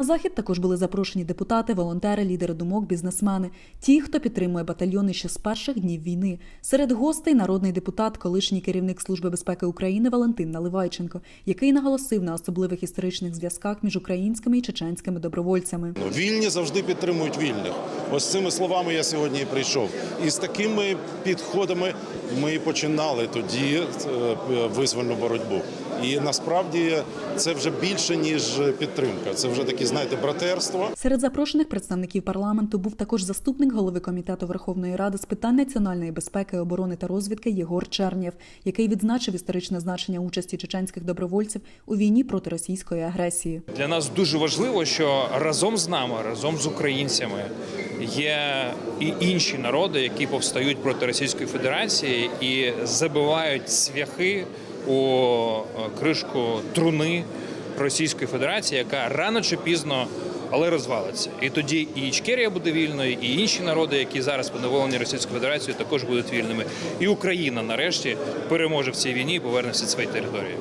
На захід також були запрошені депутати, волонтери, лідери думок, бізнесмени, ті, хто підтримує батальйони ще з перших днів війни. Серед гостей народний депутат, колишній керівник Служби безпеки України Валентин Наливайченко, який наголосив на особливих історичних зв'язках між українськими і чеченськими добровольцями. Вільні завжди підтримують вільних. Ось цими словами я сьогодні і прийшов. І з такими підходами ми і починали тоді е, визвольну боротьбу. І насправді це вже більше ніж підтримка. Це вже такі, знаєте, братерство. Серед запрошених представників парламенту був також заступник голови комітету Верховної Ради з питань національної безпеки, оборони та розвідки Єгор Чернєв, який відзначив історичне значення участі чеченських добровольців у війні проти російської агресії. Для нас дуже важливо, що разом з нами, разом з українцями, є і інші народи, які повстають проти Російської Федерації і забивають свяхи у е, кришку труни Російської Федерації, яка рано чи пізно. Але розвалиться, і тоді і Ічкерія буде вільною, і інші народи, які зараз поневолені Російською Федерацією, також будуть вільними. І Україна нарешті переможе в цій війні і повернеться своєї території.